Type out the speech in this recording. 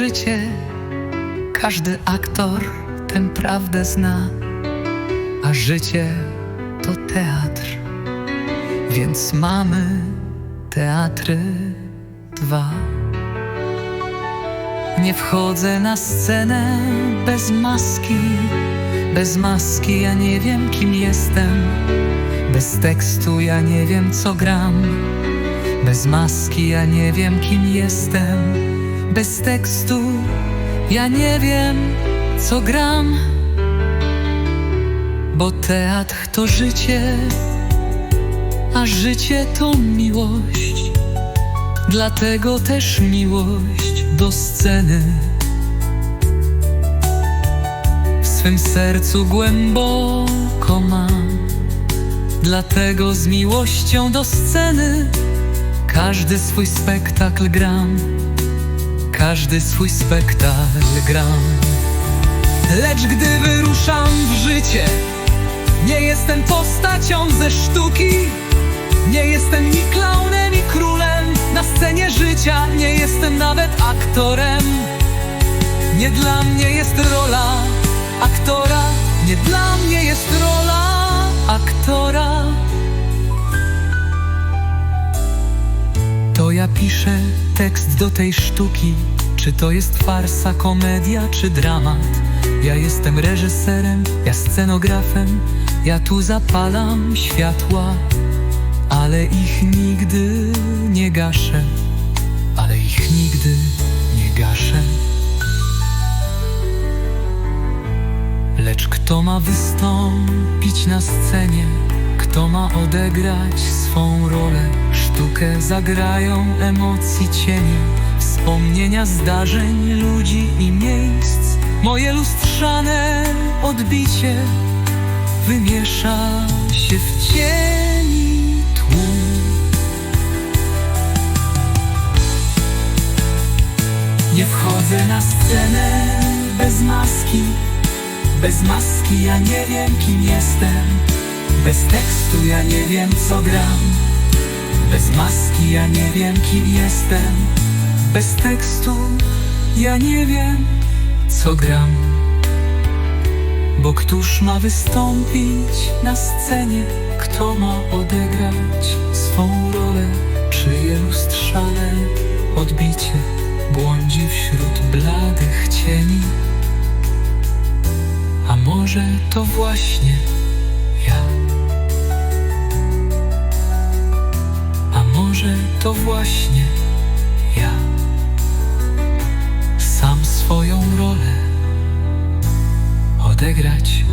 życie, każdy aktor tę prawdę zna, a życie to teatr, więc mamy teatry dwa. Nie wchodzę na scenę bez maski, bez maski ja nie wiem kim jestem, bez tekstu ja nie wiem co gram. Bez maski ja nie wiem kim jestem. Bez tekstu ja nie wiem co gram. Bo teatr to życie A życie to miłość. Dlatego też miłość do sceny. W swym sercu głęboko mam. Dlatego z miłością do sceny każdy swój spektakl gram, każdy swój spektakl gram. Lecz gdy wyruszam w życie, nie jestem postacią ze sztuki, nie jestem ni klaunem, ni królem na scenie życia, nie jestem nawet aktorem. Nie dla mnie jest rola aktora, nie dla mnie jest rola aktora. Ja piszę tekst do tej sztuki. Czy to jest farsa, komedia czy dramat Ja jestem reżyserem, ja scenografem Ja tu zapalam światła Ale ich nigdy nie gaszę Ale ich nigdy nie gaszę. Lecz kto ma wystąpić na scenie Kto ma odegrać swą rolę. Sztukę zagrają emocji cienie Wspomnienia zdarzeń, ludzi i miejsc. Moje lustrzane odbicie Wymiesza się w cieni tłum. Nie wchodzę na scenę bez maski Bez maski ja nie wiem kim jestem Bez tekstu ja nie wiem co gram. Bez maski ja nie wiem kim jestem. Bez tekstu ja nie wiem co gram. Bo któż ma wystąpić na scenie? Kto ma odegrać swą rolę? Czyje lustrzane odbicie Błądzi wśród bladych cieni? A może to właśnie to właśnie ja. Sam swoją rolę odegrać